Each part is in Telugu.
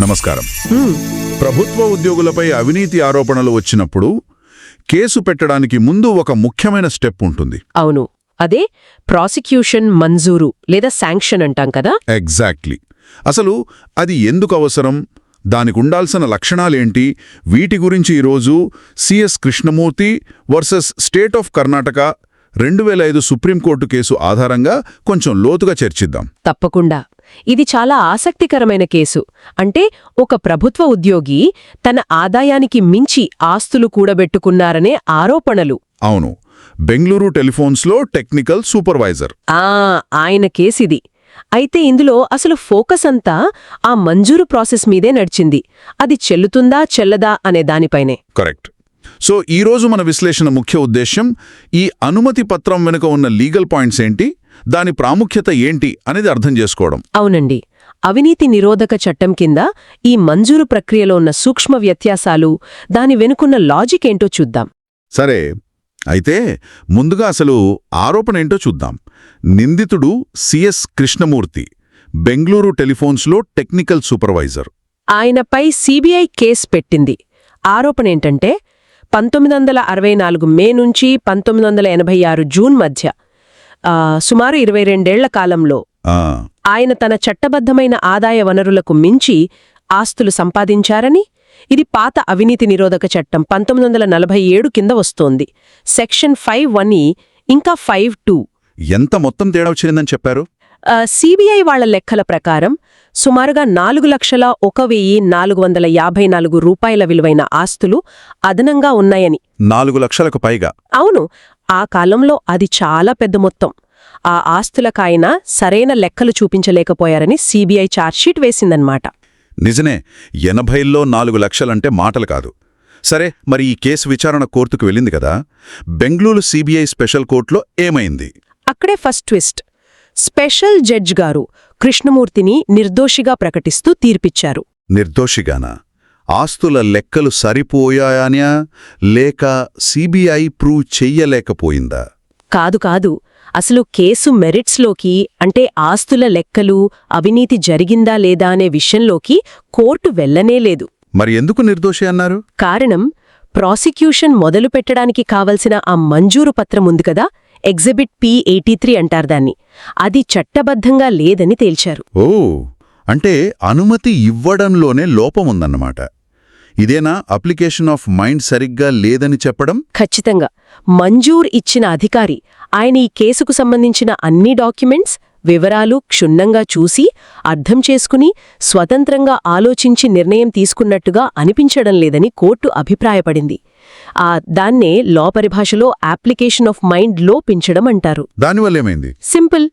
నమస్కారం. ప్రభుత్వ ఉద్యోగులపై అవినీతి ఆరోపణలు వచ్చినప్పుడు కేసు పెట్టడానికి ముందు ఒక ముఖ్యమైన స్టెప్ ఉంటుంది. అవును. అదే ప్రాసిక్యూషన్ మంజూరు లేదా శాంక్షన్ అంటాం కదా? ఎగ్జాక్ట్లీ. అసలు అది ఎందుకు అవసరం? దానికి ఉండాల్సిన లక్షణాలేంటి? వీటి గురించి ఈరోజు CS Krishnamurthy versus state of Karnataka రెండు వేల ఐదు సుప్రీంకోర్టు కేసు ఆధారంగా కొంచెం లోతుగా చర్చిద్దాం. తప్పకుండా. ఇది చాలా ఆసక్తికరమైన కేసు. అంటే ఒక ప్రభుత్వ ఉద్యోగి తన ఆదాయానికి మించి ఆస్తులు కూడబెట్టుకున్నారనే ఆరోపణలు. అవును. బెంగళూరు టెలిఫోన్స్లో టెక్నికల్ సూపర్వైజర్. ఆ ఆయన కేసిది. అయితే ఇందులో అసలు ఫోకస్ అంతా ఆ మంజూరు ప్రాసెస్ మీదే నడిచింది. అది చెల్లుతుందా చెల్లదా అనే దానిపైనే. కరెక్ట్. సో ఈ రోజు మన విశ్లేషణ ముఖ్య ఉద్దేశ్యం ఈ అనుమతి పత్రం వెనుక ఉన్న లీగల్ పాయింట్స్ ఏంటి దాని ప్రాముఖ్యత ఏంటి అనేది అర్థం చేసుకోవడం. అవునండి. అవినీతి నిరోధక చట్టం కింద ఈ మంజూరు ప్రక్రియలో ఉన్న సూక్ష్మ వ్యత్యాసాలు దాని వెనుకున్న లాజిక్ ఏంటో చూద్దాం. సరే. అయితే ముందుగా అసలు ఆరోపణ ఏంటో చూద్దాం. నిందితుడు సిఎస్ కృష్ణమూర్తి బెంగళూరు టెలిఫోన్స్లో టెక్నికల్ సూపర్వైజర్. ఆయనపై సిబిఐ కేసు పెట్టింది. ఆరోపణ ఏంటంటే పంతొమ్మిది వందల అరవై నాలుగు మే నుంచి పంతొమ్మిది వందల ఎనభై ఆరు జూన్ మధ్య సుమారు ఇరవై రెండేళ్ళ కాలంలో ఆయన తన చట్టబద్ధమైన ఆదాయ వనరులకు మించి ఆస్తులు సంపాదించారని ఇది పాత అవినీతి నిరోధక చట్టం పంతొమ్మిది వందల నలభై ఏడు కింద వస్తోంది. సెక్షన్ ఫైవ్ వన్ ఇంకా ఫైవ్ టూ. ఎంత మొత్తం తేడా వచ్చిందని చెప్పారు? సిబిఐ వాళ్ళ లెక్కల ప్రకారం సుమారుగా నాలుగు లక్షల ఒక వెయ్యి నాలుగు వందల యాభై నాలుగు రూపాయల విలువైన ఆస్తులు అదనంగా ఉన్నాయని. నాలుగు లక్షలకు పైగా. అవును ఆ కాలంలో అది చాలా పెద్ద మొత్తం. ఆ ఆస్తులకాయన సరైన లెక్కలు చూపించలేకపోయారని సిబిఐ ఛార్జ్షీట్ వేసిందన్నమాట. నిజమే ఎనభైల్లో నాలుగు లక్షలంటే మాటలు కాదు. సరే మరి ఈ కేసు విచారణ కోర్టుకు వెళ్ళింది కదా? బెంగళూరు సిబిఐ స్పెషల్ కోర్టులో ఏమైంది? అక్కడే ఫస్ట్ ట్విస్ట్. స్పెషల్ జడ్జ్ గారు కృష్ణమూర్తిని నిర్దోషిగా ప్రకటిస్తూ తీర్పిచ్చారు. నిర్దోషిగానా? ఆస్తుల లెక్కలు సరిపోయాయనా? లేక సిబిఐ ప్రూవ్ చెయ్యలేకపోయిందా? కాదు కాదు అసలు కేసు మెరిట్స్లోకి అంటే ఆస్తుల లెక్కలు అవినీతి జరిగిందా లేదా అనే విషయంలోకి కోర్టు వెళ్ళనేలేదు మరి ఎందుకు నిర్దోషి అన్నారు? కారణం ప్రాసిక్యూషన్ మొదలు పెట్టడానికి కావలసిన ఆ మంజూరు పత్రం ఉంది కదా ఎగ్జిబిట్ పి ఎయిటీ త్రీ అంటారు దాన్ని. అది చట్టబద్ధంగా లేదని తేల్చారు. ఓ అంటే అనుమతి ఇవ్వడంలోనే లోపముందన్నమాట ఇదేనా అప్లికేషన్ ఆఫ్ మైండ్ సరిగ్గా లేదని చెప్పడం? ఖచ్చితంగా. మంజూర్ ఇచ్చిన అధికారి ఆయన ఈ కేసుకు సంబంధించిన అన్ని డాక్యుమెంట్స్ వివరాలు క్షుణ్ణంగా చూసి అర్థం చేసుకుని స్వతంత్రంగా ఆలోచించి నిర్ణయం తీసుకున్నట్టుగా అనిపించడం లేదని కోర్టు అభిప్రాయపడింది. దాన్నే లా పరిభాషలో అప్లికేషన్ ఆఫ్ మైండ్ లోపించడం అంటారు. దానివల్లేమైంది? సింపుల్.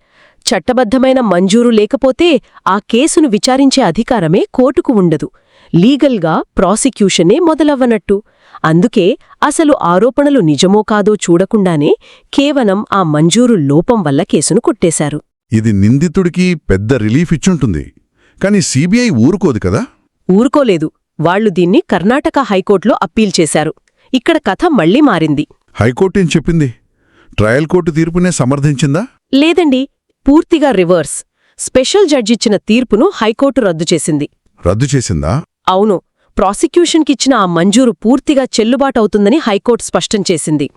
చట్టబద్ధమైన మంజూరు లేకపోతే ఆ కేసును విచారించే అధికారమే కోర్టుకు ఉండదు. లీగల్గా ప్రాసిక్యూషనే మొదలవ్వనట్టు. అందుకే అసలు ఆరోపణలు నిజమో కాదో చూడకుండానే కేవలం ఆ మంజూరు లోపం వల్ల కేసును కొట్టేశారు. ఇది నిందితుడికి పెద్ద రిలీఫ్ ఇచ్చుంటుంది. కానీ సిబిఐ ఊరుకోదు కదా? ఊరుకోలేదు. వాళ్ళు దీన్ని కర్ణాటక హైకోర్టులో అప్పీల్ చేశారు. ఇక్కడ కథ మళ్ళీ మారింది. హైకోర్టు ఏం చెప్పింది? ట్రయల్ కోర్టు తీర్పునే సమర్థించిందా? లేదండి పూర్తిగా రివర్స్. స్పెషల్ జడ్జిచ్చిన తీర్పును హైకోర్టు రద్దు చేసింది. రద్దు చేసిందా? అవును ప్రాసిక్యూషన్కిచ్చిన ఆ మంజూరు పూర్తిగా చెల్లుబాటవుతుందని హైకోర్టు స్పష్టం చేసింది.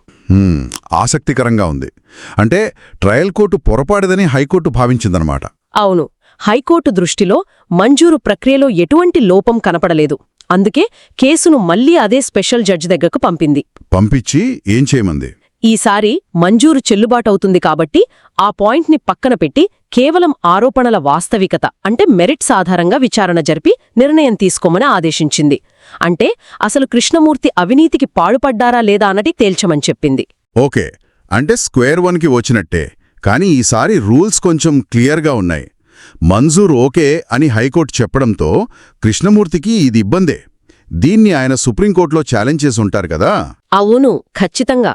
ఆసక్తికరంగా ఉంది. అంటే ట్రయల్ కోర్టు పొరపాడిదని హైకోర్టు భావించిందనమాట. అవును హైకోర్టు దృష్టిలో మంజూరు ప్రక్రియలో ఎటువంటి లోపం కనపడలేదు. అందుకే కేసును మళ్ళీ అదే స్పెషల్ జడ్జి దగ్గరకు పంపింది. పంపించి ఏం చేయమంది? ఈసారి మంజూరు చెల్లుబాటవుతుంది కాబట్టి ఆ పాయింట్ని పక్కన పెట్టి కేవలం ఆరోపణల వాస్తవికత అంటే మెరిట్స్ ఆధారంగా విచారణ జరిపి నిర్ణయం తీసుకోమని ఆదేశించింది. అంటే అసలు కృష్ణమూర్తి అవినీతికి పాడుపడ్డారా లేదా అన్నటి తేల్చమని చెప్పింది. ఓకే. అంటే స్క్వేర్ వన్కి వచ్చినట్టే. కానీ ఈసారి రూల్స్ కొంచెం క్లియర్గా ఉన్నాయి. మంజూర్ ఓకే అని హైకోర్టు చెప్పడంతో కృష్ణమూర్తికి ఇది ఇబ్బందే. దీన్ని ఆయన సుప్రీంకోర్టులో ఛాలెంజ్ చేసి ఉంటారు కదా? అవును ఖచ్చితంగా.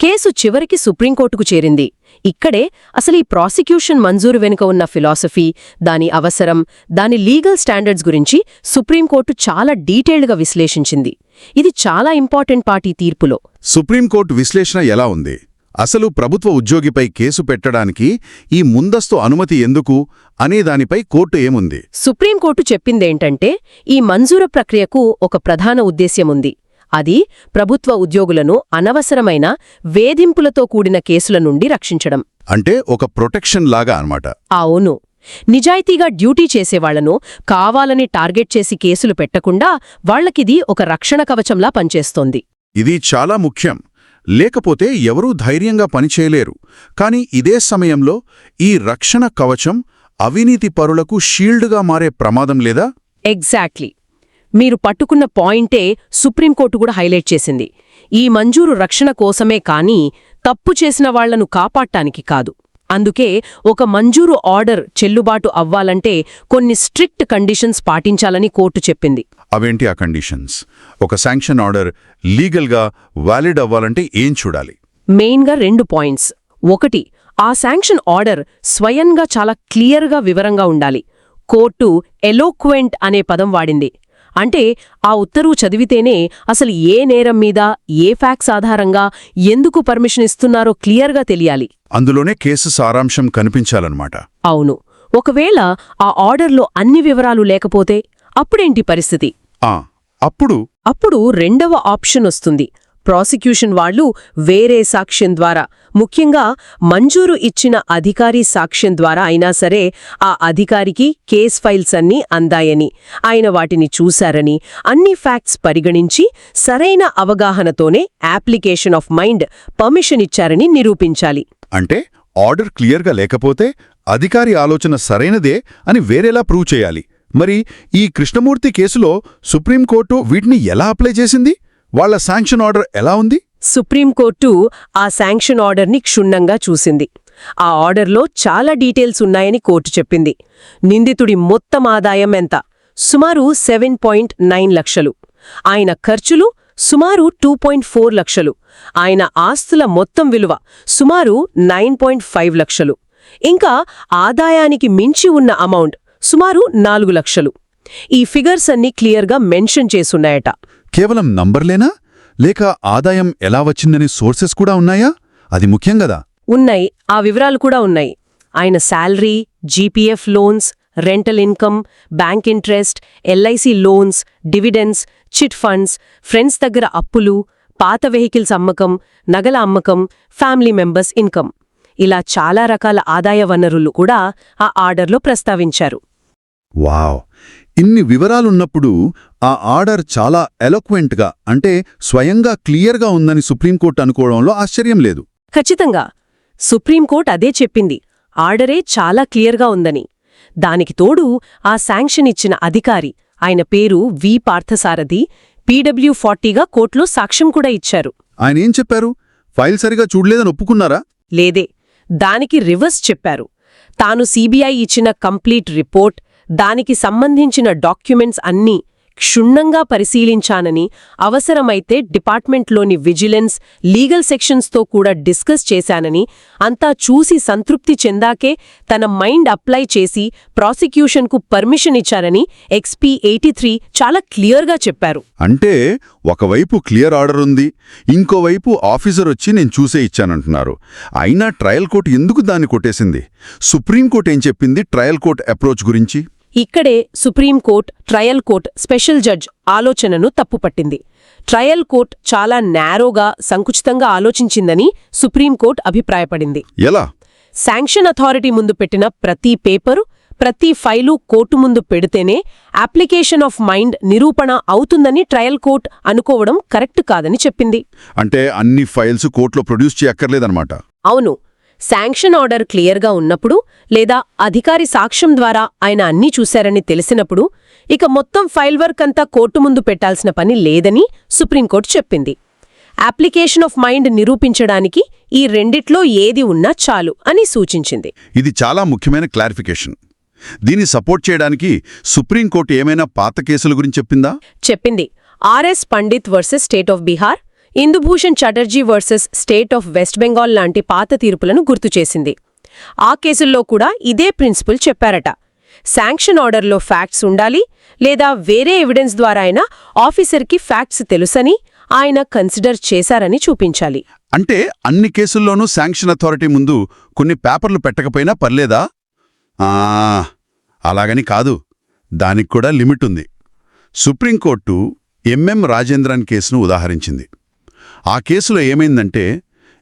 కేసు చివరికి సుప్రీంకోర్టుకు చేరింది. ఇక్కడే అసలు ఈ ప్రాసిక్యూషన్ మంజూరు వెనుక ఉన్న ఫిలాసఫీ దాని అవసరం దాని లీగల్ స్టాండర్డ్స్ గురించి సుప్రీంకోర్టు చాలా డీటెయిల్డ్గా విశ్లేషించింది. ఇది చాలా ఇంపార్టెంట్ పార్టీ తీర్పులో. సుప్రీంకోర్టు విశ్లేషణ ఎలా ఉంది? అసలు ప్రభుత్వ ఉద్యోగిపై కేసు పెట్టడానికి ఈ ముందస్తు అనుమతి ఎందుకు అనే దానిపై కోర్టు ఏముంది? సుప్రీంకోర్టు చెప్పిందేంటంటే ఈ మంజూరు ప్రక్రియకు ఒక ప్రధాన ఉద్దేశ్యముంది. అది ప్రభుత్వ ఉద్యోగులను అనవసరమైన వేధింపులతో కూడిన కేసుల నుండి రక్షించడం. అంటే ఒక ప్రొటెక్షన్ లాగా అన్నమాట. అవును. నిజాయితీగా డ్యూటీ చేసేవాళ్ళను కావాలని టార్గెట్ చేసి కేసులు పెట్టకుండా వాళ్ళకిది ఒక రక్షణ కవచంలా పనిచేస్తోంది. ఇది చాలా ముఖ్యం. లేకపోతే ఎవరూ ధైర్యంగా పనిచేయలేరు కాని ఇదే సమయంలో ఈ రక్షణ కవచం అవినీతి పరులకు షీల్డ్గా మారే ప్రమాదం లేదా? ఎగ్జాక్ట్లీ మీరు పట్టుకున్న పాయింటే సుప్రీంకోర్టు కూడా హైలైట్ చేసింది. ఈ మంజూరు రక్షణ కోసమే కానీ తప్పు చేసిన వాళ్ళను కాపాడటానికి కాదు. అందుకే ఒక మంజూరు ఆర్డర్ చెల్లుబాటు అవ్వాలంటే కొన్ని స్ట్రిక్ట్ కండిషన్స్ పాటించాలని కోర్టు చెప్పింది. అవేంటి ఆ కండిషన్స్? ఒక శాంక్షన్ ఆర్డర్ లీగల్గా వ్యాలిడ్ అవ్వాలంటే ఏం చూడాలి? మెయిన్గా రెండు పాయింట్స్. ఒకటి ఆ శాంక్షన్ ఆర్డర్ స్వయంగా చాలా క్లియర్గా వివరంగా ఉండాలి. కోర్టు ఎలోక్వెంట్ అనే పదం వాడింది. అంటే ఆ ఉత్తర్వు చదివితేనే అసలు ఏ నేరం మీద ఏ ఫ్యాక్స్ ఆధారంగా ఎందుకు పర్మిషన్ ఇస్తున్నారో క్లియర్గా తెలియాలి. అందులోనే కేసు సారాంశం కనిపించాలన్నమాట. అవును. ఒకవేళ ఆ ఆర్డర్లో అన్ని వివరాలు లేకపోతే అప్పుడేంటి పరిస్థితి? ఆ అప్పుడు అప్పుడు రెండవ ఆప్షన్ వస్తుంది. ప్రాసిక్యూషన్ వాళ్ళు వేరే సాక్ష్యం ద్వారా. ముఖ్యంగా మంజూరు ఇచ్చిన అధికారి సాక్ష్యం ద్వారా అయినా సరే ఆ అధికారికి కేస్ ఫైల్స్ అన్నీ అందాయని ఆయన వాటిని చూశారని అన్ని ఫ్యాక్ట్స్ పరిగణించి సరైన అవగాహనతోనే అప్లికేషన్ ఆఫ్ మైండ్ పర్మిషన్ ఇచ్చారని నిరూపించాలి. అంటే ఆర్డర్ క్లియర్గా లేకపోతే అధికారి ఆలోచన సరైనదే అని వేరేలా ప్రూవ్ చేయాలి. మరి ఈ కృష్ణమూర్తి కేసులో సుప్రీంకోర్టు వీటిని ఎలా అప్లై చేసింది? వాళ్ళ శాంక్షన్ ఆర్డర్ ఎలా ఉంది? సుప్రీంకోర్టు ఆ శాంక్షన్ ఆర్డర్ని క్షుణ్ణంగా చూసింది. ఆ ఆర్డర్లో చాలా డీటెయిల్స్ ఉన్నాయని కోర్టు చెప్పింది. నిందితుడి మొత్తం ఆదాయం ఎంత? సుమారు సెవెన్ పాయింట్ నైన్ లక్షలు. ఆయన ఖర్చులు సుమారు టూ పాయింట్ ఫోర్ లక్షలు. ఆయన ఆస్తుల మొత్తం విలువ సుమారు నైన్ పాయింట్ ఫైవ్ లక్షలు. ఇంకా ఆదాయానికి మించి ఉన్న అమౌంట్ సుమారు నాలుగు లక్షలు. ఈ ఫిగర్స్ అన్నీ క్లియర్గా మెన్షన్ చేసున్నాయట. కేవలం నంబర్లేనా? లేక ఆదాయం ఎలా వచ్చిందని సోర్సెస్ కూడా ఉన్నాయా? అది ముఖ్యం గదా. ఉన్నాయి. ఆ వివరాలు కూడా ఉన్నాయి. ఆయన salary GPF loans rental income bank interest LIC loans dividends chit funds friends దగ్గర అప్పులు పాత వెహికల్స్ అమ్మకం నగల అమ్మకం ఫ్యామిలీ మెంబర్స్ ఇన్కమ్. ఇలా చాలా రకాల ఆదాయ వనరులు కూడా ఆ ఆర్డర్లో ప్రస్తావించారు. వావ్! ఇన్ని వివరాలున్నప్పుడు ఆ ఆర్డర్ చాలా ఎలోక్వెంట్గా అంటే స్వయంగా క్లియర్గా ఉందని సుప్రీంకోర్టు అనుకోవడంలో ఆశ్చర్యం లేదు. ఖచ్చితంగా. సుప్రీంకోర్టు అదే చెప్పింది. ఆర్డరే చాలా క్లియర్గా ఉందని. దానికి తోడు ఆ శాంక్షన్ ఇచ్చిన అధికారి ఆయన పేరు వి. పార్థసారథి పీడబ్ల్యూ ఫార్టీగా కోర్టులో సాక్ష్యం కూడా ఇచ్చారు. ఆయన ఏం చెప్పారు? ఫైల్ సరిగా చూడలేదని ఒప్పుకున్నారా? లేదే. దానికి రివర్స్ చెప్పారు. తాను సీబీఐ ఇచ్చిన కంప్లీట్ రిపోర్ట్ దానికి సంబంధించిన డాక్యుమెంట్స్ అన్నీ క్షుణ్ణంగా పరిశీలించానని అవసరమైతే డిపార్ట్మెంట్లోని విజిలెన్స్ లీగల్ సెక్షన్స్తో కూడా డిస్కస్ చేశానని అంతా చూసి సంతృప్తి చెందాకే తన మైండ్ అప్లై చేసి ప్రాసిక్యూషన్కు పర్మిషన్ ఇచ్చారని ఎక్స్పీ ఎయిటీ చాలా క్లియర్గా చెప్పారు. అంటే ఒకవైపు క్లియర్ ఆర్డర్ ఉంది ఇంకోవైపు ఆఫీసర్ వచ్చి నేను చూసే ఇచ్చానంటున్నారు. అయినా ట్రయల్ కోర్టు ఎందుకు దాన్ని కొట్టేసింది? సుప్రీంకోర్టు ఏం చెప్పింది ట్రయల్ కోర్ట్ అప్రోచ్ గురించి? ఇక్కడే supreme court trial court special judge ఆలోచనను తప్పుపట్టింది. ట్రయల్ కోర్ట్ చాలా నేరోగా సంకుచితంగా ఆలోచించిందని సుప్రీంకోర్ట్ అభిప్రాయపడింది. ఎలా? శాంక్షన్ అథారిటీ ముందు పెట్టిన ప్రతి పేపరు ప్రతి ఫైలు కోర్టు ముందు పెడితేనే అప్లికేషన్ ఆఫ్ మైండ్ నిరూపణ అవుతుందని ట్రయల్ కోర్ట్ అనుకోవడం కరెక్ట్ కాదని చెప్పింది. అంటే అన్ని ఫైల్స్ కోర్టులో ప్రొడ్యూస్ చేయక్కర్లేదన్నమాట. అవును. శాంక్షన్ ఆర్డర్ క్లియర్గా ఉన్నప్పుడు లేదా అధికారి సాక్ష్యం ద్వారా ఆయన అన్నీ చూశారని తెలిసినప్పుడు ఇక మొత్తం ఫైల్ వర్క్ అంతా కోర్టు ముందు పెట్టాల్సిన పని లేదని సుప్రీంకోర్టు చెప్పింది. అప్లికేషన్ ఆఫ్ మైండ్ నిరూపించడానికి ఈ రెండిట్లో ఏది ఉన్నా చాలు అని సూచించింది. ఇది చాలా ముఖ్యమైన క్లారిఫికేషన్. దీన్ని సపోర్ట్ చేయడానికి సుప్రీంకోర్టు ఏమైనా పాత కేసుల గురించి చెప్పిందా? చెప్పింది. RS Pandit versus state of Bihar Indubhushan Chatterjee versus state of West Bengal లాంటి పాత తీర్పులను గుర్తుచేసింది ఆ కేసుల్లో కూడా ఇదే ప్రిన్సిపల్ చెప్పారట. శాంక్షన్ ఆర్డర్లో ఫ్యాక్ట్స్ ఉండాలి లేదా వేరే ఎవిడెన్స్ ద్వారా అయినా ఆఫీసర్కి ఫ్యాక్ట్స్ తెలుసని ఆయన కన్సిడర్ చేశారని చూపించాలి. అంటే అన్ని కేసుల్లోనూ శాంక్షన్ అథారిటీ ముందు కొన్ని పేపర్లు పెట్టకపోయినా పర్లేదా? ఆ, అలాగని కాదు. దానికి కూడా లిమిట్ ఉంది. సుప్రీంకోర్టు ఎంఎం రాజేంద్రన్ కేసును ఉదాహరించింది. ఆ కేసులో ఏమైందంటే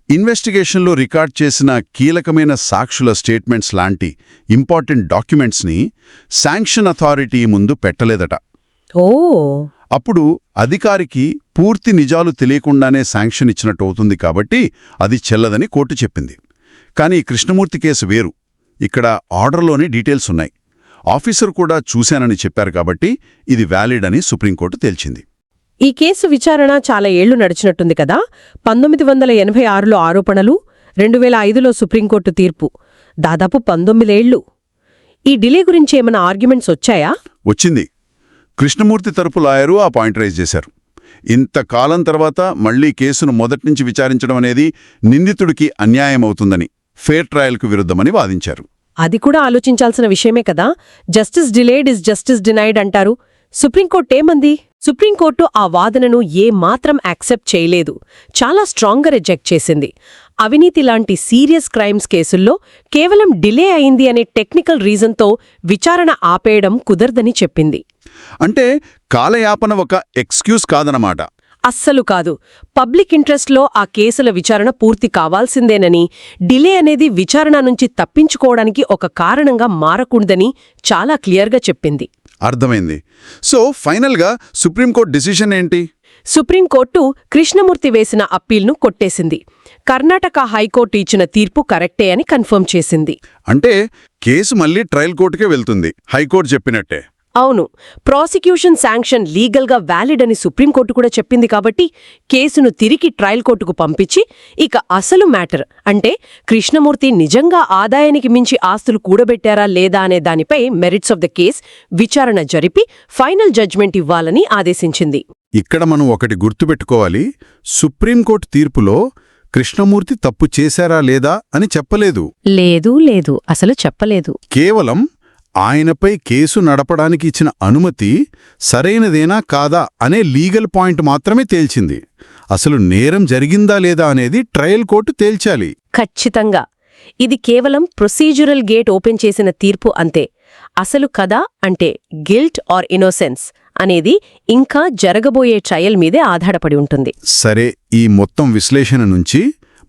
ఇన్వెస్టిగేషన్లో రికార్డ్ చేసిన కీలకమైన సాక్షుల స్టేట్మెంట్స్ లాంటి ఇంపార్టెంట్ డాక్యుమెంట్స్ని శాంక్షన్ అథారిటీ ముందు పెట్టలేదట. ఓ! అప్పుడు అధికారికి పూర్తి నిజాలు తెలియకుండానే శాంక్షన్ ఇచ్చినట్టు అవుతుంది కాబట్టి అది చెల్లదని కోర్టు చెప్పింది. కానీ కృష్ణమూర్తి కేసు వేరు. ఇక్కడ ఆర్డర్లోని డీటెయిల్స్ ఉన్నాయి. ఆఫీసర్ కూడా చూశానని చెప్పారు కాబట్టి ఇది వ్యాలిడ్ అని సుప్రీంకోర్టు తేల్చింది. ఈ కేసు విచారణ చాలా ఏళ్ళు నడిచినట్టుంది కదా. పంతొమ్మిది వందల ఎనభై ఆరులో ఆరోపణలు రెండు వేల ఐదులో సుప్రీంకోర్టు తీర్పు. దాదాపు పంతొమ్మిదేళ్ళు. ఈ డిలే గురించి ఏమైనా ఆర్గ్యుమెంట్స్ వచ్చాయా? వచ్చింది. కృష్ణమూర్తి తరపు లాయరు ఆ పాయింట్ రైజ్ చేశారు. ఇంతకాలం తర్వాత మళ్ళీ కేసును మొదట్నుంచి విచారించడం అనేది నిందితుడికి అన్యాయం అవుతుందని ఫేర్ ట్రయల్కు విరుద్ధమని వాదించారు. అది కూడా ఆలోచించాల్సిన విషయమే కదా. Justice delayed is justice denied అంటారు. సుప్రీంకోర్టు ఏమంది? సుప్రీంకోర్టు ఆ వాదనను ఏ మాత్రం యాక్సెప్ట్ చేయలేదు. చాలా స్ట్రాంగ్గా రిజెక్ట్ చేసింది. అవినీతి లాంటి సీరియస్ క్రైమ్స్ కేసుల్లో కేవలం డిలే అయింది అనే టెక్నికల్ రీజన్తో విచారణ ఆపేయడం కుదరదని చెప్పింది. అంటే కాలయాపన ఒక ఎక్స్క్యూజ్ కాదనమాట అస్సలు కాదు. పబ్లిక్ ఇంట్రెస్ట్లో ఆ కేసుల విచారణ పూర్తి కావాల్సిందేనని డిలే అనేది విచారణ నుంచి తప్పించుకోవడానికి ఒక కారణంగా మారకూడదని చాలా క్లియర్గా చెప్పింది. అర్థమైంది. సో ఫైనల్గా సుప్రీంకోర్టు డిసిషన్ ఏంటి? సుప్రీంకోర్టు కృష్ణమూర్తి వేసిన అప్పీల్ను కొట్టేసింది. కర్ణాటక హైకోర్టు ఇచ్చిన తీర్పు కరెక్టే అని కన్ఫర్మ్ చేసింది. అంటే కేసు మళ్ళీ ట్రయల్ కోర్టుకే వెళ్తుంది. హైకోర్టు చెప్పినట్టే. అవును ప్రాసిక్యూషన్ శాంక్షన్ లీగల్గా వ్యాలిడ్ అని సుప్రీంకోర్టు కూడా చెప్పింది కాబట్టి కేసును తిరిగి ట్రయల్ కోర్టుకు పంపించి ఇక అసలు మ్యాటర్ అంటే కృష్ణమూర్తి నిజంగా ఆదాయానికి మించి ఆస్తులు కూడబెట్టారా లేదా అనే దానిపై మెరిట్స్ ఆఫ్ ద కేస్ విచారణ జరిపి ఫైనల్ జడ్జ్మెంట్ ఇవ్వాలని ఆదేశించింది. ఇక్కడ మనం ఒకటి గుర్తుపెట్టుకోవాలి సుప్రీంకోర్టు తీర్పులో కృష్ణమూర్తి తప్పు చేశారా లేదా అని చెప్పలేదు. లేదు లేదు అసలు చెప్పలేదు. కేవలం ఆయనపై కేసు నడపడానికి ఇచ్చిన అనుమతి సరైనదేనా కాదా అనే లీగల్ పాయింట్ మాత్రమే తేల్చింది. అసలు నేరం జరిగిందా లేదా అనేది ట్రయల్ కోర్టు తేల్చాలి. ఖచ్చితంగా. ఇది కేవలం ప్రొసీజరల్ గేట్ ఓపెన్ చేసిన తీర్పు అంతే. అసలు కథ అంటే గిల్ట్ ఆర్ ఇన్నోసెన్స్ అనేది ఇంకా జరగబోయే ట్రయల్ మీదే ఆధారపడి ఉంటుంది. సరే ఈ మొత్తం విశ్లేషణ నుంచి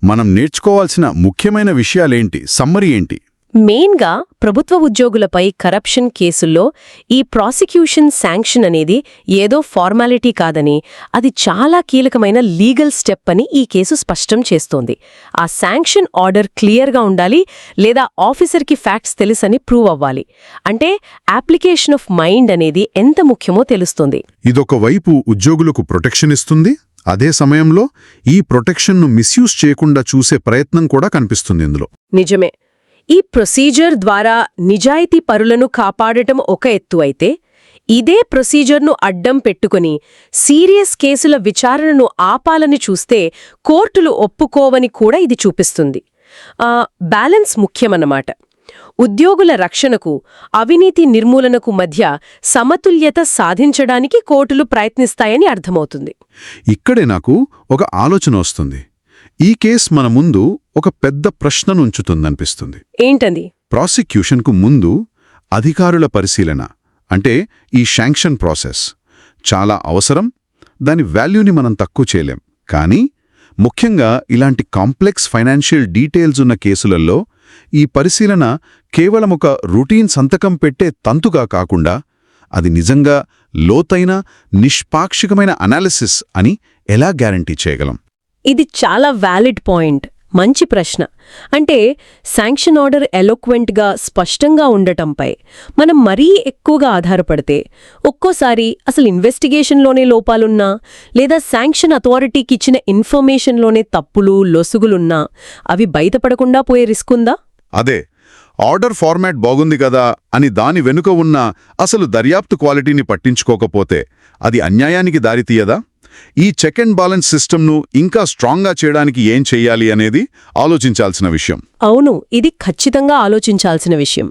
మనం నేర్చుకోవాల్సిన ముఖ్యమైన విషయాలేంటి? సమ్మరి ఏంటి? మెయిన్గా ప్రభుత్వ ఉద్యోగులపై కరప్షన్ కేసుల్లో ఈ ప్రాసిక్యూషన్ శాంక్షన్ అనేది ఏదో ఫార్మాలిటీ కాదని అది చాలా కీలకమైన లీగల్ స్టెప్ అని ఈ కేసు స్పష్టం చేస్తోంది. ఆ శాంక్షన్ ఆర్డర్ క్లియర్గా ఉండాలి లేదా ఆఫీసర్కి ఫ్యాక్ట్స్ తెలుసని ప్రూవ్ అవ్వాలి. అంటే అప్లికేషన్ ఆఫ్ మైండ్ అనేది ఎంత ముఖ్యమో తెలుస్తుంది. ఇదొక వైపు ఉద్యోగులకు ప్రొటెక్షన్ ఇస్తుంది అదే సమయంలో ఈ ప్రొటెక్షన్ను మిస్యూజ్ చేయకుండా చూసే ప్రయత్నం కూడా కనిపిస్తుంది ఇందులో. నిజమే. ఈ ప్రొసీజర్ ద్వారా నిజాయితీ పరులను కాపాడటం ఒక ఎత్తు అయితే ఇదే ప్రొసీజర్ను అడ్డం పెట్టుకుని సీరియస్ కేసుల విచారణను ఆపాలని చూస్తే కోర్టులు ఒప్పుకోవని కూడా ఇది చూపిస్తుంది. బ్యాలెన్స్ ముఖ్యమన్నమాట. ఉద్యోగుల రక్షణకు అవినీతి నిర్మూలనకు మధ్య సమతుల్యత సాధించడానికి కోర్టులు ప్రయత్నిస్తాయని అర్థమవుతుంది. ఇక్కడే నాకు ఒక ఆలోచన వస్తుంది. ఈ కేస్ మన ముందు ఒక పెద్ద ప్రశ్ననుంచుతుందనిపిస్తుంది. ఏంటంది? ప్రాసిక్యూషన్కు ముందు అధికారుల పరిశీలన అంటే ఈ శాంక్షన్ ప్రాసెస్ చాలా అవసరం దాని వాల్యూని మనం తక్కువ చేయలేం. కానీ ముఖ్యంగా ఇలాంటి కాంప్లెక్స్ ఫైనాన్షియల్ డీటెయిల్స్ ఉన్న కేసులలో ఈ పరిశీలన కేవలం ఒక రొటీన్ సంతకం పెట్టే తంతుగా కాకుండా అది నిజంగా లోతైన నిష్పాక్షికమైన అనాలిసిస్ అని ఎలా గ్యారంటీ చేయగలం? ఇది చాలా వ్యాలిడ్ పాయింట్ మంచి ప్రశ్న. అంటే శాంక్షన్ ఆర్డర్ ఎలోక్వెంట్గా స్పష్టంగా ఉండటంపై మనం మరీ ఎక్కువగా ఆధారపడితే ఒక్కోసారి అసలు ఇన్వెస్టిగేషన్లోనే లోపాలున్నా లేదా శాంక్షన్ అథారిటీకి ఇచ్చిన ఇన్ఫర్మేషన్లోనే తప్పులు లొసుగులున్నా అవి బయటపడకుండా పోయే రిస్క్ ఉందా? అదే. ఆర్డర్ ఫార్మాట్ బాగుంది కదా అని దాని వెనుక ఉన్న అసలు దర్యాప్తు క్వాలిటీని పట్టించుకోకపోతే అది అన్యాయానికి దారితీయదా? ఈ చెక్ అండ్ బ్యాలెన్స్ సిస్టమ్ను ఇంకా స్ట్రాంగ్గా చేయడానికి ఏం చెయ్యాలి అనేది ఆలోచించాల్సిన విషయం. అవును ఇది ఖచ్చితంగా ఆలోచించాల్సిన విషయం.